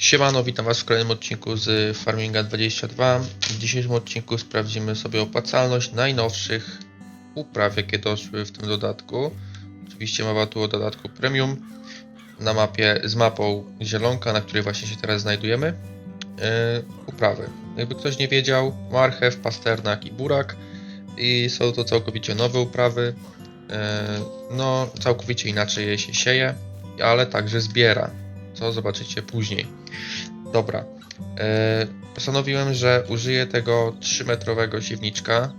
Siemano, witam Was w kolejnym odcinku z Farminga 22. W dzisiejszym odcinku sprawdzimy sobie opłacalność najnowszych upraw, jakie doszły w tym dodatku. Oczywiście mowa tu o dodatku premium na mapie z mapą zielonka, na której właśnie się teraz znajdujemy. Yy, uprawy. Jakby ktoś nie wiedział, marchew, pasternak i burak. I są to całkowicie nowe uprawy. Yy, no, całkowicie inaczej je się sieje, ale także zbiera co zobaczycie później. Dobra. E, postanowiłem, że użyję tego 3-metrowego siewniczka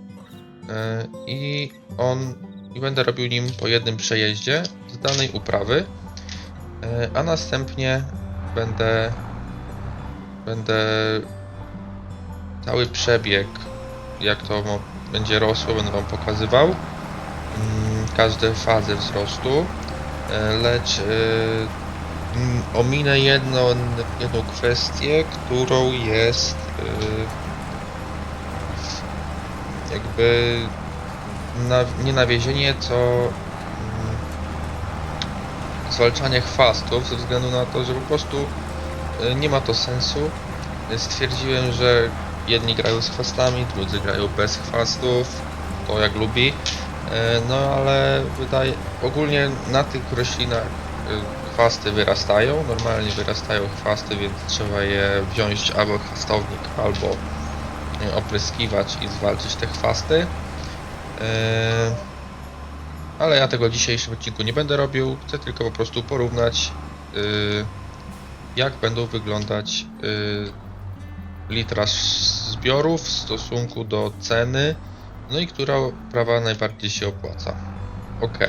e, i on i będę robił nim po jednym przejeździe z danej uprawy, e, a następnie będę będę cały przebieg jak to będzie rosło będę wam pokazywał mm, każde fazy wzrostu lecz ominę jedną, jedną kwestię, którą jest yy, jakby nie co mm, zwalczanie chwastów, ze względu na to, że po prostu yy, nie ma to sensu. Stwierdziłem, że jedni grają z chwastami, drudzy grają bez chwastów, to jak lubi. Yy, No ale wydaje, ogólnie na tych roślinach chwasty wyrastają, normalnie wyrastają chwasty, więc trzeba je wziąć albo chwastownik, albo opryskiwać i zwalczyć te chwasty. E, Ale ja tego w dzisiejszym odcinku nie będę robił, chcę tylko po prostu porównać e, jak będą wyglądać e, litra zbiorów w stosunku do ceny, no i która prawa najbardziej się opłaca. Ok.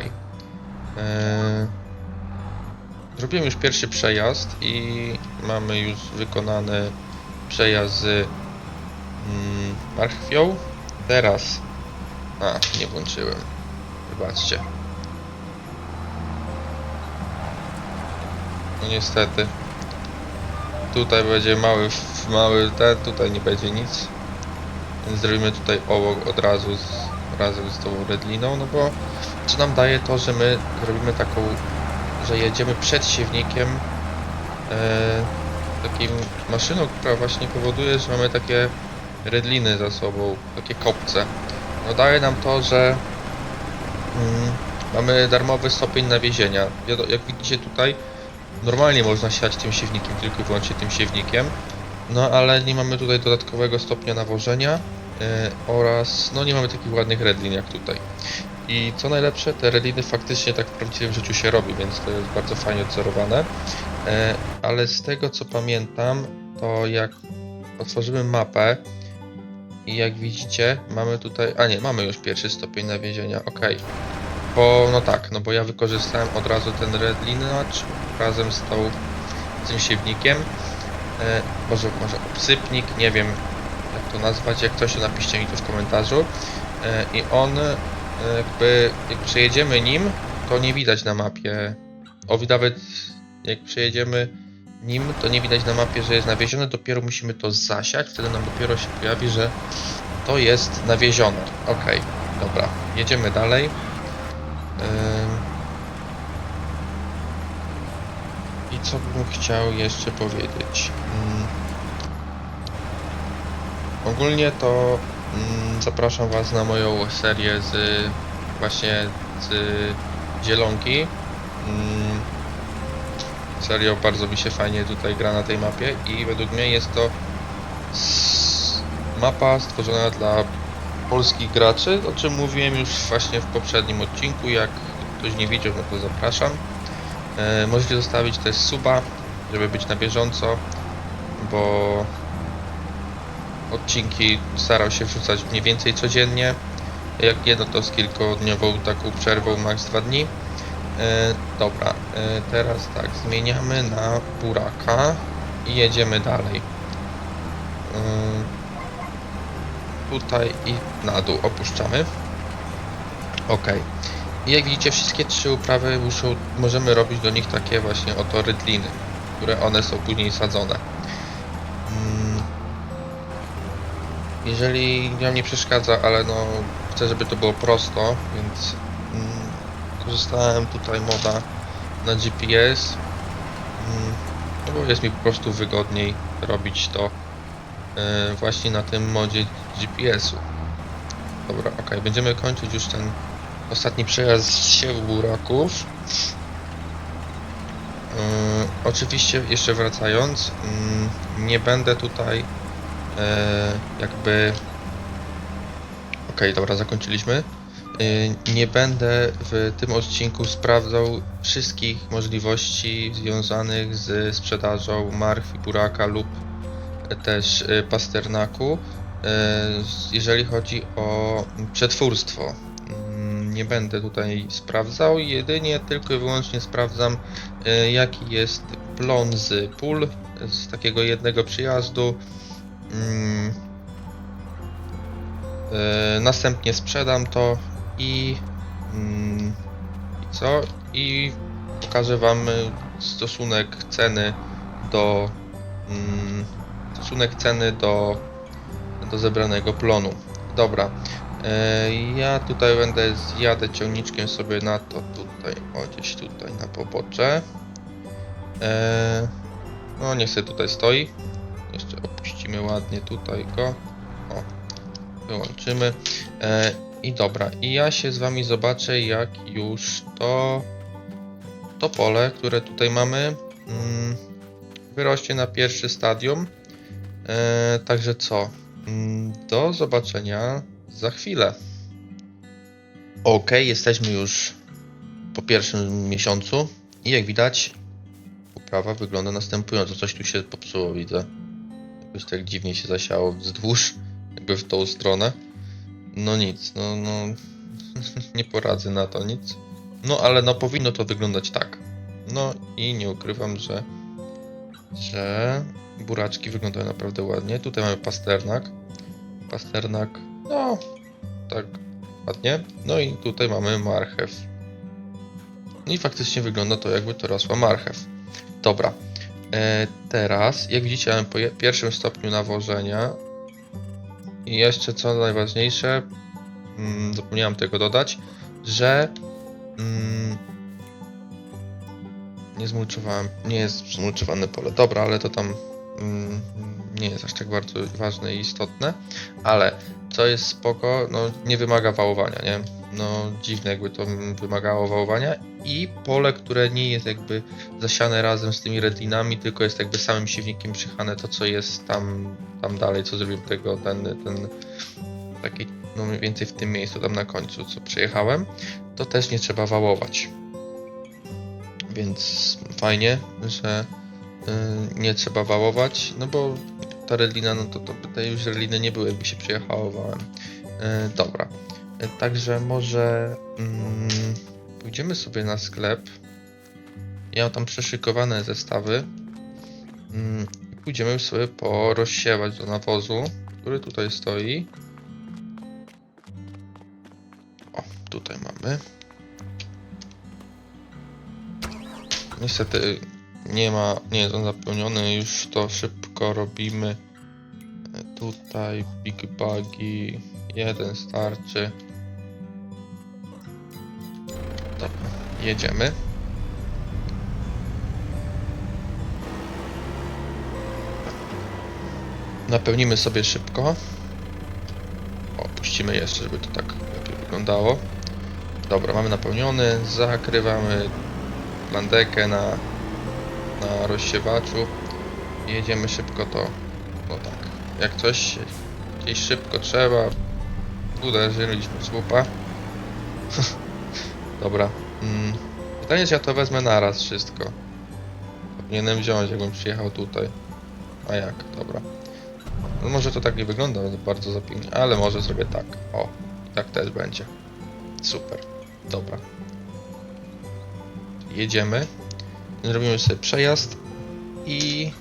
Zrobiłem już pierwszy przejazd i mamy już wykonany przejazd z mm, marchwią. Teraz. A, nie włączyłem. Wybaczcie. No niestety. Tutaj będzie mały, mały ten, tutaj nie będzie nic. Więc zrobimy tutaj obok od razu z, razem z tą redliną, no bo co nam daje to, że my zrobimy taką że jedziemy przed siewnikiem e, takim maszyną, która właśnie powoduje, że mamy takie redliny za sobą, takie kopce. No daje nam to, że mm, mamy darmowy stopień nawiezienia. Jak widzicie tutaj, normalnie można siać tym siewnikiem, tylko i wyłącznie tym siewnikiem. No ale nie mamy tutaj dodatkowego stopnia nawożenia e, oraz no nie mamy takich ładnych redlin jak tutaj. I co najlepsze, te reliny faktycznie tak w prawdziwym życiu się robi, więc to jest bardzo fajnie odzorowane. E, ale z tego co pamiętam, to jak otworzymy mapę i jak widzicie, mamy tutaj. A nie, mamy już pierwszy stopień nawiezienia, ok. Bo no tak, no bo ja wykorzystałem od razu ten redlinacz razem z tą z tym siewnikiem. E, może, może obsypnik, nie wiem jak to nazwać, jak coś to napiszcie mi to w komentarzu. E, I on jakby jak przejedziemy nim, to nie widać na mapie. O, nawet jak przejedziemy nim, to nie widać na mapie, że jest nawiezione, dopiero musimy to zasiać, wtedy nam dopiero się pojawi, że to jest nawiezione. Ok, dobra, jedziemy dalej. I co bym chciał jeszcze powiedzieć? Ogólnie to Zapraszam Was na moją serię z właśnie z Zielonki. Mm, Serio bardzo mi się fajnie tutaj gra na tej mapie i według mnie jest to mapa stworzona dla polskich graczy, o czym mówiłem już właśnie w poprzednim odcinku. Jak ktoś nie widział, no to zapraszam. E, możecie zostawić też suba, żeby być na bieżąco, bo odcinki starał się wrzucać mniej więcej codziennie. Jak nie, no to z kilkodniową taką przerwą, max 2 dni. E, dobra, e, teraz tak, zmieniamy na buraka i jedziemy dalej. E, tutaj i na dół opuszczamy. Ok. I jak widzicie, wszystkie trzy uprawy muszą, możemy robić do nich takie właśnie oto rydliny, które one są później sadzone. Jeżeli nam nie przeszkadza, ale no chcę, żeby to było prosto, więc mm, korzystałem tutaj moda na GPS. Mm, no bo jest mi po prostu wygodniej robić to e, właśnie na tym modzie GPS-u. Dobra, ok, będziemy kończyć już ten ostatni przejazd z siewu buraków. Yy, oczywiście jeszcze wracając, mm, nie będę tutaj e, jakby Okej, dobra, zakończyliśmy. Yy, Nie będę w tym odcinku sprawdzał wszystkich możliwości związanych z sprzedażą marchwi, buraka lub też yy, pasternaku, jeżeli chodzi o przetwórstwo. Mm, Nie będę tutaj sprawdzał, jedynie tylko i wyłącznie sprawdzam jaki jest plon z pól z takiego jednego przyjazdu. Mm, Yy, następnie sprzedam to i, mm, i co? I pokażę Wam stosunek ceny do mm, stosunek ceny do, do zebranego plonu. Dobra. Yy, ja tutaj będę zjadę ciągniczkiem sobie na to tutaj, o gdzieś tutaj na pobocze. Yy, no niech sobie tutaj stoi. Jeszcze opuścimy ładnie tutaj go. O, wyłączymy. E, I dobra, i ja się z wami zobaczę, jak już to, to pole, które tutaj mamy, mm, wyrośnie na pierwszy stadium. E, także co? Mm, Do zobaczenia za chwilę. Ok, jesteśmy już po pierwszym miesiącu i jak widać, uprawa wygląda następująco. Coś tu się popsuło, widzę. Jakoś tak dziwnie się zasiało wzdłuż jakby w tą stronę. No nic, no, no nie poradzę na to nic. No ale no powinno to wyglądać tak. No i nie ukrywam, że że buraczki wyglądają naprawdę ładnie. Tutaj mamy pasternak. Pasternak, no tak ładnie. No i tutaj mamy marchew. No i faktycznie wygląda to jakby to rosła marchew. Dobra. E, teraz, jak widzicie, mamy po pierwszym stopniu nawożenia i jeszcze co najważniejsze, mm, zapomniałem tego dodać, że mm, nie zmulczowałem, nie jest zmulczowane pole. Dobra, ale to tam mm, nie jest aż tak bardzo ważne i istotne, ale co jest spoko, no nie wymaga wałowania, nie? No dziwne jakby to wymagało wałowania i pole, które nie jest jakby zasiane razem z tymi redlinami, tylko jest jakby samym siewnikiem przychane to, co jest tam, tam dalej, co zrobił tego, ten, ten taki, no mniej więcej w tym miejscu, tam na końcu, co przejechałem, to też nie trzeba wałować. Więc fajnie, że y, nie trzeba wałować, no bo ta redlina, no to, to tutaj już redliny nie były, jakby się przyjechało wałem. Y, dobra, także może mm, pójdziemy sobie na sklep. Ja mam tam przeszykowane zestawy. Mm, Pójdziemy sobie porozsiewać do nawozu, który tutaj stoi. O, tutaj mamy. Niestety nie ma, nie jest on zapełniony, już to szybko robimy. Tutaj big bagi, jeden starczy. Jedziemy. Napełnimy sobie szybko. O, puścimy jeszcze, żeby to tak lepiej wyglądało. Dobra, mamy napełniony. Zakrywamy landekę na, na rozsiewaczu. Jedziemy szybko to. No tak. Jak coś gdzieś szybko trzeba. Uderzyliśmy słupa. Dobra. Mm. Pytanie, czy ja to wezmę naraz wszystko. Powinienem wziąć, jakbym przyjechał tutaj. A jak? Dobra. No może to tak nie wygląda bardzo za pięknie, ale może zrobię tak. O, tak też będzie. Super. Dobra. Jedziemy. Zrobimy sobie przejazd i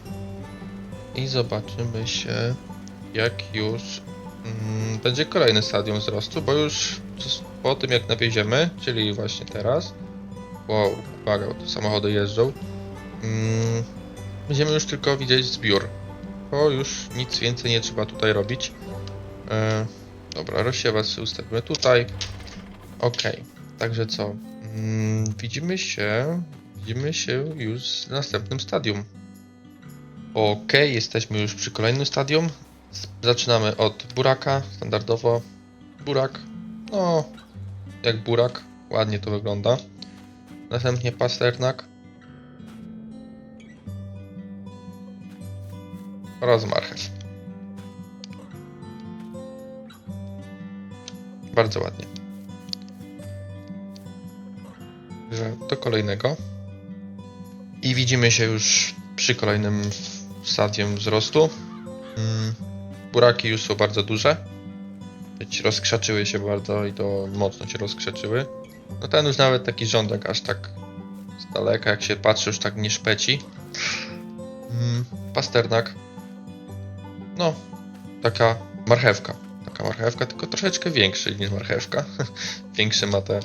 i zobaczymy się jak już mm, będzie kolejny stadium wzrostu, bo już po tym jak nawieziemy, czyli właśnie teraz, wow, uwaga, bo samochody jeżdżą, mm, będziemy już tylko widzieć zbiór, bo już nic więcej nie trzeba tutaj robić. E, dobra, rozsiewa sobie ustawimy tutaj. Ok, także co? Mm, widzimy się, widzimy się już w następnym stadium. Ok, jesteśmy już przy kolejnym stadium. Zaczynamy od buraka, standardowo. Burak, no, jak burak, ładnie to wygląda. Następnie pasternak. Oraz marchew. Bardzo ładnie. Że do kolejnego. I widzimy się już przy kolejnym stadium wzrostu. Mm, buraki już są bardzo duże. Choć rozkrzaczyły się bardzo i to mocno się rozkrzaczyły. No ten już nawet taki rządek aż tak z daleka, jak się patrzy, już tak nie szpeci. Mm, pasternak. No, taka marchewka. Taka marchewka, tylko troszeczkę większy niż marchewka. Większy ma te yy,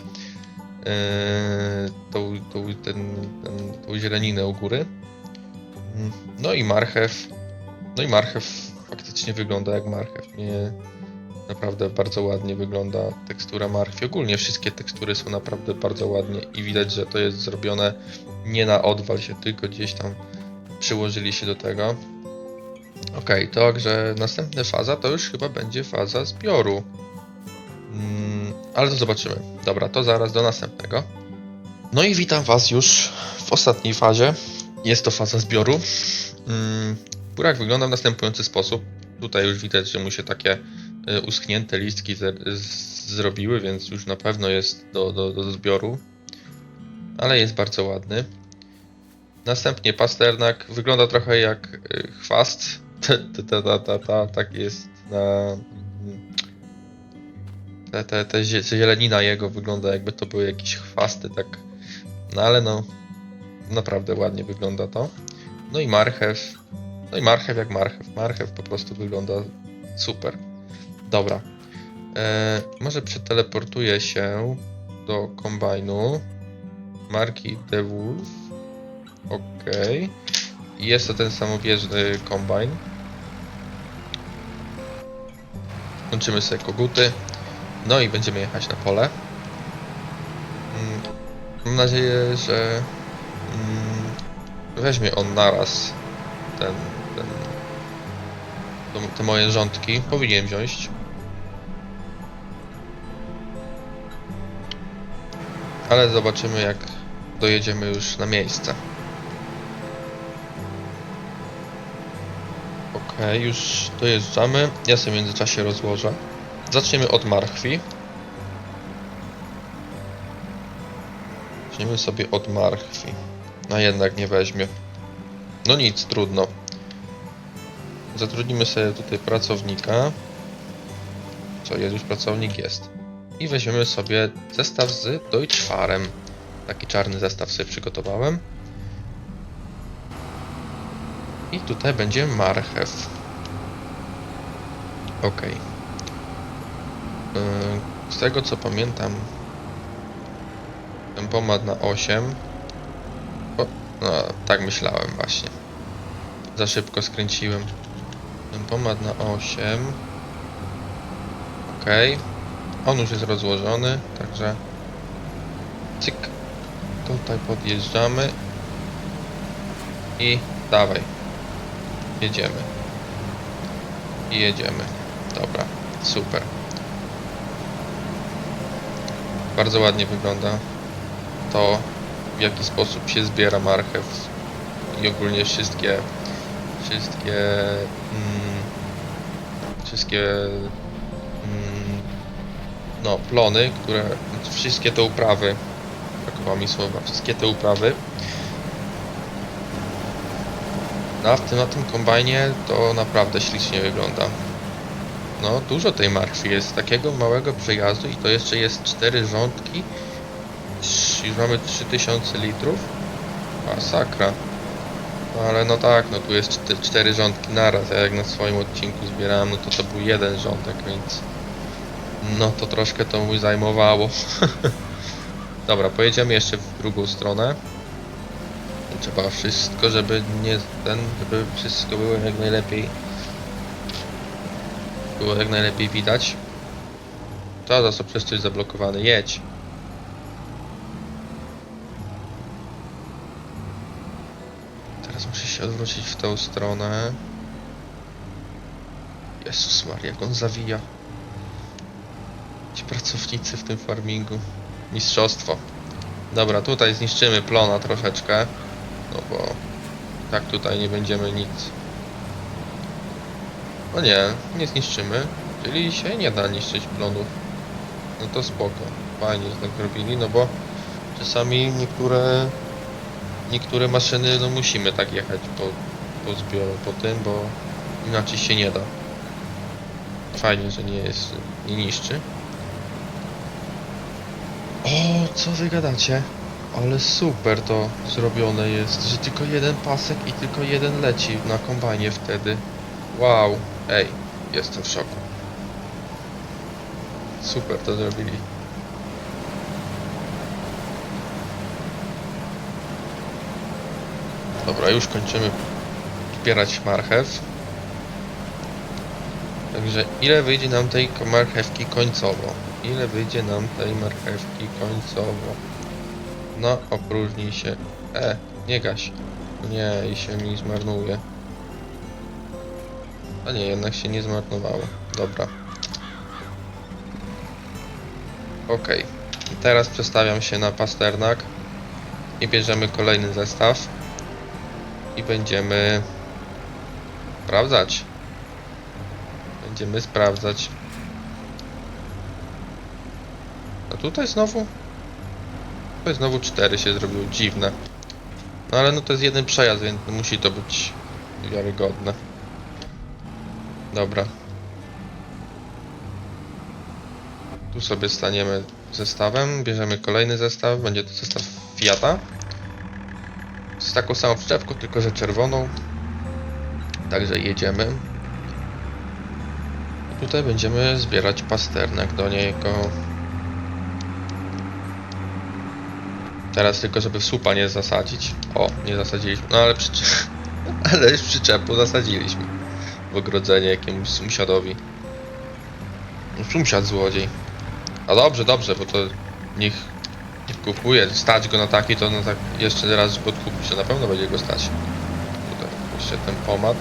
tą, tą, ten, ten, tą zieleninę u góry. Mm, No i marchew. No i marchew faktycznie wygląda jak marchew. Nie, naprawdę bardzo ładnie wygląda tekstura marchwi. Ogólnie wszystkie tekstury są naprawdę bardzo ładnie i widać, że to jest zrobione nie na odwal się, tylko gdzieś tam przyłożyli się do tego. To także następna faza to już chyba będzie faza zbioru. Mm, ale to zobaczymy. Dobra, to zaraz do następnego. No i witam Was już w ostatniej fazie. Jest to faza zbioru. Mm, Burak wygląda w następujący sposób. Tutaj już widać, że mu się takie uschnięte listki zrobiły, więc już na pewno jest do, do, do zbioru. Ale jest bardzo ładny. Następnie pasternak. Wygląda trochę jak y, chwast. Ta, ta, ta, ta, ta, tak jest na. te, te zie- zielenina jego wygląda jakby to były jakieś chwasty, tak. No ale no. Naprawdę ładnie wygląda to. No i marchew. No i marchew jak marchew. Marchew po prostu wygląda super. Dobra. E, może przeteleportuję się do kombajnu marki The Wolf. Okej. I Jest to ten samobieżny kombajn. Łączymy sobie koguty. No i będziemy jechać na pole. Mm, Mam nadzieję, że mm, weźmie on naraz ten, ten, te moje rządki. Powinien wziąć. Ale zobaczymy jak dojedziemy już na miejsce. Okej, już dojeżdżamy. Ja sobie w międzyczasie rozłożę. Zaczniemy od marchwi. Zaczniemy sobie od marchwi. A jednak nie weźmie. No nic, trudno. Zatrudnimy sobie tutaj pracownika. Co, jest już pracownik? Jest. I weźmiemy sobie zestaw z Deutschfarem. Taki czarny zestaw sobie przygotowałem. I tutaj będzie marchew. Ok. Z tego co pamiętam, tempomat na 8. O, no, tak myślałem właśnie. Za szybko skręciłem. Tempomat na 8. Ok. On już jest rozłożony, także cyk. Tutaj podjeżdżamy. I dawaj. Jedziemy. I jedziemy. Dobra, super. Bardzo ładnie wygląda to, w jaki sposób się zbiera marchew i ogólnie wszystkie wszystkie mm, wszystkie mm, no plony, które wszystkie te uprawy brakowało mi słowa, wszystkie te uprawy na, w tym, na tym kombajnie to naprawdę ślicznie wygląda. No, dużo tej marchwi jest, takiego małego przejazdu i to jeszcze jest cztery rządki. Trz- Już mamy 3000 litrów. Masakra. No ale no tak, no tu jest czte- cztery rządki naraz, a jak na swoim odcinku zbierałem, no to to był jeden rządek, więc... No to troszkę to mi zajmowało. Dobra, pojedziemy jeszcze w drugą stronę. Trzeba wszystko, żeby nie ten, żeby wszystko było jak najlepiej. Było jak najlepiej widać. To za co przez coś zablokowany. Jedź. Teraz muszę się odwrócić w tą stronę. Jezus Maria, jak on zawija. Pracownicy w tym farmingu. Mistrzostwo. Dobra, tutaj zniszczymy plona troszeczkę. No bo tak tutaj nie będziemy nic. No nie, nie zniszczymy. Czyli się nie da niszczyć plonów. No to spoko. Fajnie, że tak robili, no bo czasami niektóre niektóre maszyny no musimy tak jechać po, po zbioru, po tym, bo inaczej się nie da. Fajnie, że nie jest, nie niszczy. O, co wy gadacie? Ale super to zrobione jest, że tylko jeden pasek i tylko jeden leci na kombajnie wtedy. Wow, ej, jestem w szoku. Super to zrobili. Dobra, już kończymy zbierać marchew. Także ile wyjdzie nam tej marchewki końcowo? Ile wyjdzie nam tej marchewki końcowo? No, opróżnij się. E, nie gaś. Nie, i się mi zmarnuje. A nie, jednak się nie zmarnowało. Dobra. I Teraz przestawiam się na pasternak i bierzemy kolejny zestaw i będziemy sprawdzać. Będziemy sprawdzać. A tutaj znowu? Tutaj znowu 4 się zrobiło dziwne. No ale no to jest jeden przejazd, więc musi to być wiarygodne. Dobra. Tu sobie staniemy zestawem, bierzemy kolejny zestaw, będzie to zestaw Fiata z taką samą przyczepką, tylko że czerwoną. Także jedziemy. I tutaj będziemy zbierać pasternak do niego. Teraz tylko, żeby słupa nie zasadzić. O, nie zasadziliśmy. No ale ale już przyczepu zasadziliśmy. W ogrodzenie jakiemuś sąsiadowi. No, Sąsiad złodziej. A dobrze, dobrze, bo to niech niech kupuje, stać go na taki, to no tak jeszcze raz podkupić, to na pewno będzie go stać. Tutaj jeszcze ten pomad.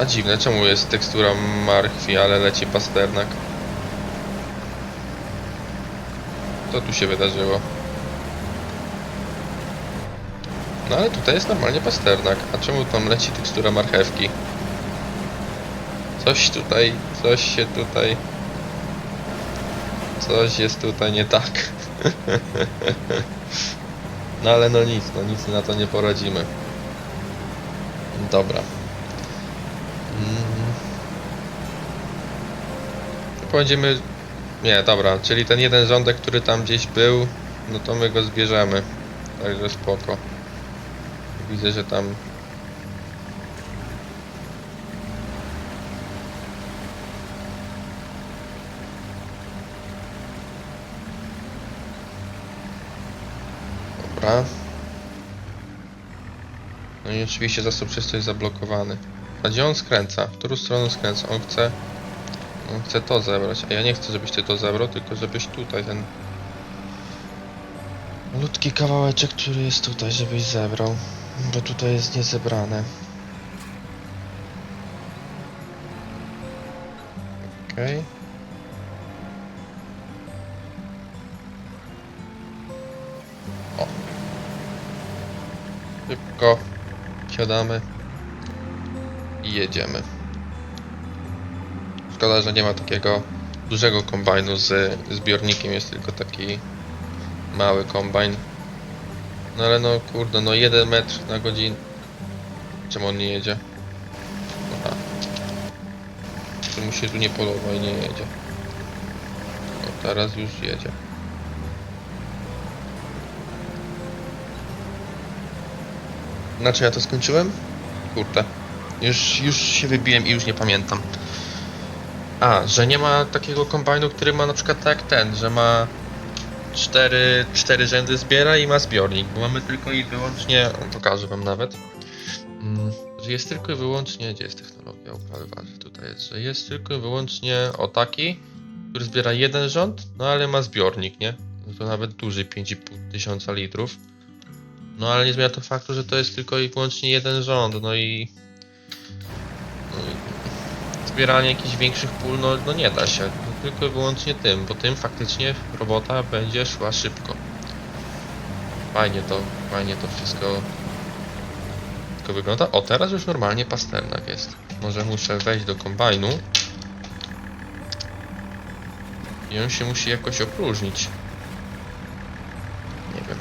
A dziwne, czemu jest tekstura marchwi, ale leci pasternak? Co tu się wydarzyło? No ale tutaj jest normalnie pasternak, a czemu tam leci tekstura marchewki? Coś tutaj, coś się tutaj... Coś jest tutaj nie tak. no ale no nic, no nic na to nie poradzimy. Dobra. Mm. Będziemy... Nie, dobra, czyli ten jeden rządek, który tam gdzieś był, no to my go zbierzemy. Także spoko. Widzę, że tam Dobra. No i oczywiście zasób czysto jest zablokowany. A gdzie on skręca? W którą stronę skręca? On chce... On chce to zebrać, a ja nie chcę, żebyś ty to zebrał, tylko żebyś tutaj ten... Malutki kawałeczek, który jest tutaj, żebyś zebrał. Bo tutaj jest niezebrane. Okej. O. Szybko siadamy i jedziemy. Szkoda, że nie ma takiego dużego kombajnu z zbiornikiem, jest tylko taki mały kombajn. No ale no kurde, no 1 metr na godzinę. Czemu on nie jedzie? Aha. Czemu się tu nie podoba i nie jedzie? O, teraz już jedzie. Na czym ja to skończyłem? Kurde. Już, już się wybiłem i już nie pamiętam. A, że nie ma takiego kombajnu, który ma na przykład tak ten, że ma cztery, cztery rzędy zbiera i ma zbiornik, bo mamy tylko i wyłącznie, pokażę wam nawet, mm, że jest tylko i wyłącznie, gdzie jest technologia uprawy warzyw, tutaj jest, że jest tylko i wyłącznie o taki, który zbiera jeden rząd, no ale ma zbiornik, nie? No to nawet duży 5,5 tysiąca litrów. No ale nie zmienia to faktu, że to jest tylko i wyłącznie jeden rząd, no i... No i zbieranie jakichś większych pól, no, no nie da się. No, tylko i wyłącznie tym, bo tym faktycznie robota będzie szła szybko. Fajnie to, fajnie to wszystko, wszystko wygląda. O, teraz już normalnie pasternak jest. Może muszę wejść do kombajnu. I on się musi jakoś opróżnić. Nie wiem.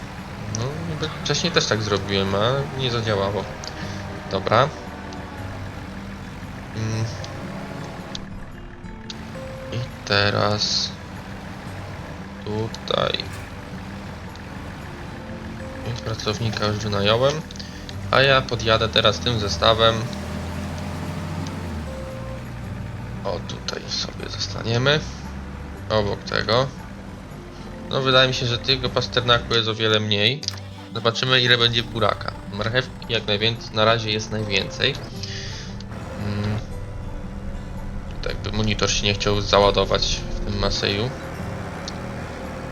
No, niby wcześniej też tak zrobiłem, a nie zadziałało. Dobra. Mm. I teraz tutaj. I pracownika już wynająłem. A ja podjadę teraz tym zestawem. O, tutaj sobie zostaniemy. Obok tego. No wydaje mi się, że tego pasternaku jest o wiele mniej. Zobaczymy ile będzie buraka. Marchewki jak najwięcej, na razie jest najwięcej. Monitor się nie chciał załadować w tym Maseju.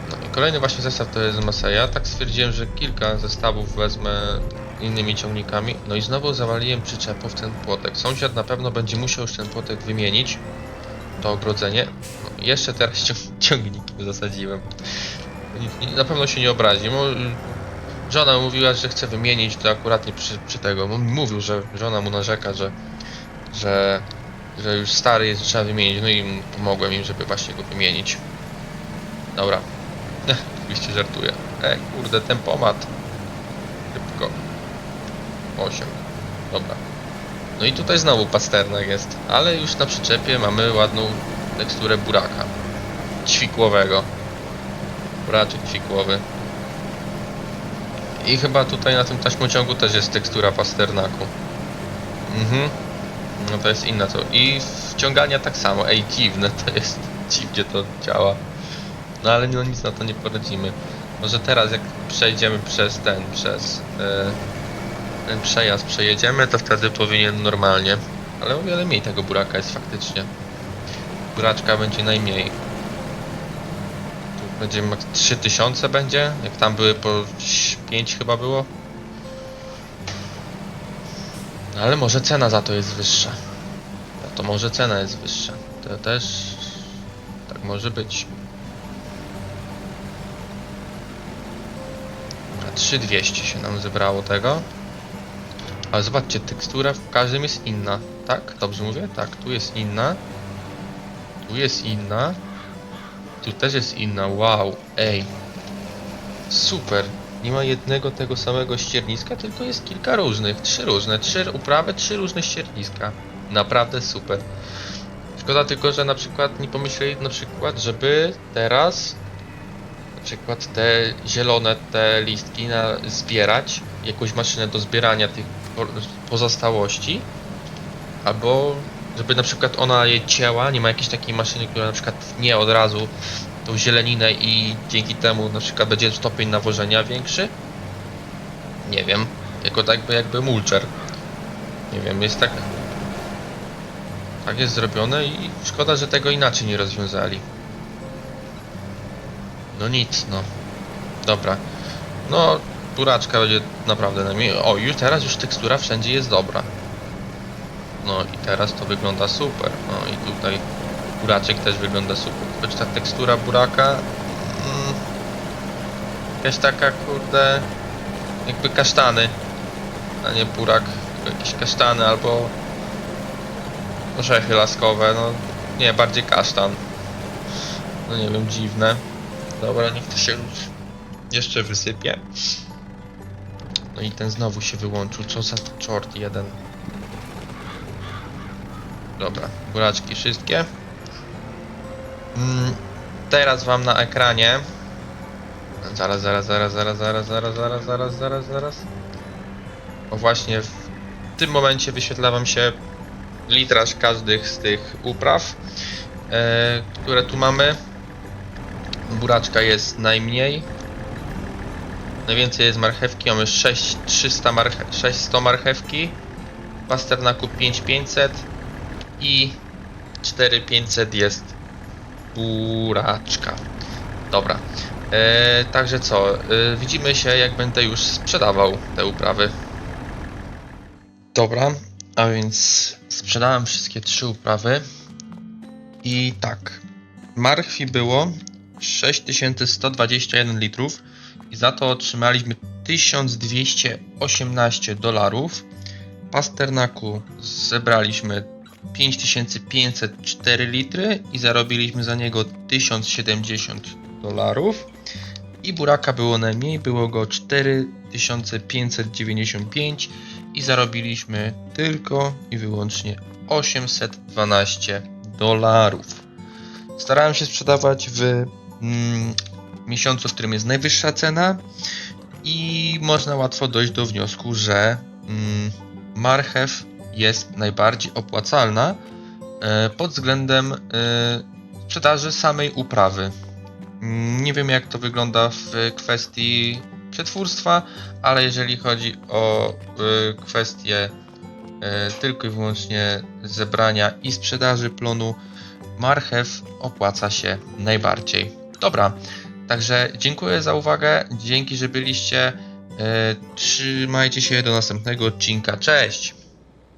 No i kolejny właśnie zestaw to jest Maseja. Tak stwierdziłem, że kilka zestawów wezmę innymi ciągnikami. No i znowu zawaliłem przyczepą w ten płotek. Sąsiad na pewno będzie musiał już ten płotek wymienić. To ogrodzenie. No, jeszcze teraz cią- ciągniki zasadziłem. Na pewno się nie obrazi. Żona mówiła, że chce wymienić, to akurat nie przy, przy tego. Mówił, że żona mu narzeka, że, że, że już stary jest, trzeba wymienić. No i pomogłem im, żeby właśnie go wymienić. Dobra. Oczywiście żartuję. E, kurde, tempomat. Szybko. 8. Dobra. No i tutaj znowu pasternak jest, ale już na przyczepie mamy ładną teksturę buraka. Ćwikłowego. Buraczek ćwikłowy. I chyba tutaj na tym taśmociągu też jest tekstura pasternaku. Mhm. No to jest inna to. I wciągania tak samo. Ej, dziwne to jest. Dziwnie to działa. No ale no nic na to nie poradzimy. Może teraz jak przejdziemy przez ten, przez e, ten przejazd przejedziemy, to wtedy powinien normalnie. Ale o wiele mniej tego buraka jest faktycznie. Buraczka będzie najmniej. Tu będzie mak- 3000 będzie, jak tam były po 5 chyba było. Ale może cena za to jest wyższa. No to może cena jest wyższa. To też tak może być. Dobra, 3200 się nam zebrało tego. Ale zobaczcie, tekstura w każdym jest inna. Tak? Dobrze mówię? Tak, tu jest inna. Tu jest inna. Tu też jest inna. Wow, ej. Super. Nie ma jednego tego samego ścierniska, tylko jest kilka różnych. Trzy różne. Trzy uprawy, trzy różne ścierniska. Naprawdę super. Szkoda tylko, że na przykład nie pomyśleli na przykład, żeby teraz na przykład te zielone te listki na, zbierać, jakąś maszynę do zbierania tych po- pozostałości, albo żeby na przykład ona je cięła, nie ma jakiejś takiej maszyny, która na przykład tnie od razu tą zieleninę i dzięki temu na przykład będzie stopień nawożenia większy. Nie wiem, jako tak jakby, jakby mulcher. Nie wiem, jest tak tak jest zrobione i szkoda, że tego inaczej nie rozwiązali. No nic, no. Dobra. No, buraczka będzie naprawdę najmniej. O, już teraz już tekstura wszędzie jest dobra. No i teraz to wygląda super. No i tutaj buraczek też wygląda super. Choć ta tekstura buraka... Mm, jakaś taka, kurde... Jakby kasztany. A nie burak. Jakieś kasztany albo... Orzechy laskowe, no... Nie, bardziej kasztan. No nie wiem, dziwne. Dobra, niech to się już jeszcze wysypie. No i ten znowu się wyłączył. Co za czort jeden. Dobra, buraczki wszystkie. Mm, teraz wam na ekranie. Zaraz, zaraz, zaraz, zaraz, zaraz, zaraz, zaraz, zaraz, zaraz, zaraz. O właśnie w tym momencie wyświetla wam się litraż każdych z tych upraw, e, które tu mamy. Buraczka jest najmniej. Najwięcej jest marchewki, mamy 6, 300 marche 600 marchewki. Pasternaku 5500 i 4500 jest buraczka. Dobra. E, także co, e, widzimy się jak będę już sprzedawał te uprawy. Dobra, a więc sprzedałem wszystkie trzy uprawy. I tak, marchwi było 6121 litrów i za to otrzymaliśmy 1218 dolarów. Pasternaku zebraliśmy 5504 litry i zarobiliśmy za niego 1070 dolarów. I buraka było najmniej, było go 4595 i zarobiliśmy tylko i wyłącznie 812 dolarów. Starałem się sprzedawać w mm, miesiącu, w którym jest najwyższa cena i można łatwo dojść do wniosku, że mm, marchew jest najbardziej opłacalna e, pod względem e, sprzedaży samej uprawy. Mm, Nie wiem jak to wygląda w kwestii przetwórstwa, ale jeżeli chodzi o y, kwestię tylko i wyłącznie zebrania i sprzedaży plonu, marchew opłaca się najbardziej. Dobra, także dziękuję za uwagę, dzięki, że byliście. Trzymajcie się do następnego odcinka. Cześć!